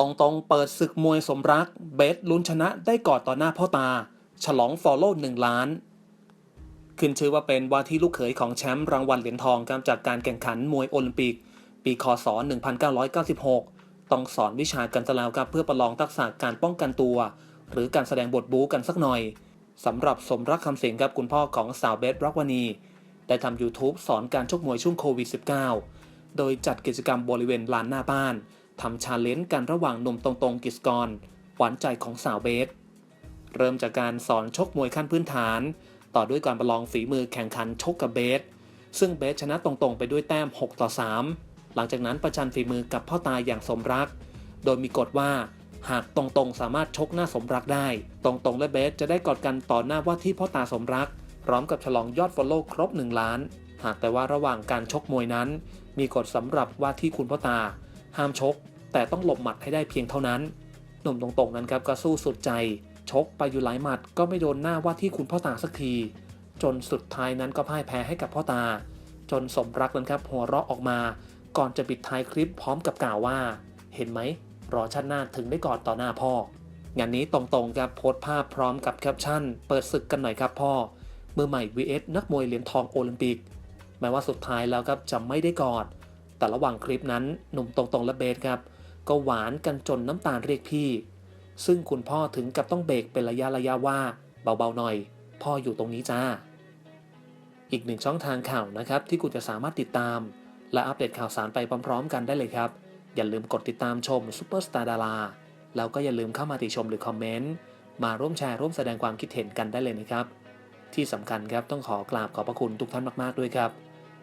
ตรงตรงๆเปิดศึกมวยสมรัก เบสลุ้นชนะได้กอดต่อหน้าพ่อตา ฉลองฟอลโล่หนึ่งล้าน ขึ้นชื่อว่าเป็นว่าที่ลูกเขยของแชมป์รางวัลเหรียญทองครับจากการแข่งขันมวยโอลิมปิก ปีคศ 1996 ต้องสอนวิชากันซะแล้วครับเพื่อประลองทักษะการป้องกันตัว หรือการแสดงบทบู๊กันสักหน่อยสำหรับสมรักคำสิงครับคุณพ่อของสาวเบสรักวณีได้ทำ YouTube สอนการชกมวยช่วงโควิด -19 โดยจัดกิจกรรมบริเวณลานหน้าบ้าน ทำชาเลนจ์กันระหว่างหนุ่มตรงๆกิจกร หวานใจของสาวเบส เริ่มจากการสอนชกมวยขั้นพื้นฐาน ต่อด้วยการประลองฝีมือแข่งขันชกกับเบส ซึ่งเบสชนะตรงๆไปด้วยแต้ม 6 ต่อ 3 หลังจากนั้นประชันฝีมือกับพ่อตาอย่างสมรัก โดยมีกฎว่าหากตรงๆ สามารถชกหน้าสมรักได้ ตรงๆ และเบสจะได้กอดกันต่อหน้าว่าที่พ่อตาสมรัก พร้อมกับฉลองยอดฟอลโล่ครบ 1 ล้าน หากแต่ว่าระหว่างการชกมวยนั้น มีกฎสำหรับว่าที่คุณพ่อตา ห้ามชก แต่ต้องหลบหมัดให้ได้เพียงเท่านั้น หนุ่มตรงๆนั้นครับก็สู้สุดใจ ชกไปอยู่หลายหมัดก็ไม่โดนหน้าว่าที่คุณพ่อตาสักที จนสุดท้ายนั้นก็พ่ายแพ้ให้กับพ่อตา จนสมรักนั้นครับหัวเราะออกมา ก่อนจะปิดท้ายคลิปพร้อมกับกล่าวว่า เห็นไหมรอชาติหน้าถึงได้กอดต่อหน้าพ่องานนี้ตรงๆครับโพสต์ภาพพร้อมกับแคปชั่น เปิดศึกกันหน่อยครับพ่อมือใหม่ vs นักมวยเหรียญทองโอลิมปิก แม้ว่าสุดท้ายแล้วครับจะไม่ได้กอด แต่ระหว่างคลิปนั้นหนุ่มตรงๆและเบสครับ ก็หวานกันจนน้ำตาลเรียกพี่ ซึ่งคุณพ่อถึงกับต้องเบรกเป็นระยะระยะว่า เบาๆหน่อย พ่ออยู่ตรงนี้จ้า อีกหนึ่งช่องทางข่าวนะครับ ที่คุณจะสามารถติดตาม และอัปเดตข่าวสารไปพร้อมๆ กันได้เลยครับ อย่าลืมกดติดตามชมซูเปอร์สตาร์ดาราแล้วก็อย่าลืมเข้ามาติชมหรือคอมเมนต์มาร่วมแชร์ร่วมแสดงความคิดเห็นกันได้เลยนะครับ ที่สำคัญครับต้องขอกราบขอบพระคุณทุกท่านมากๆด้วยครับ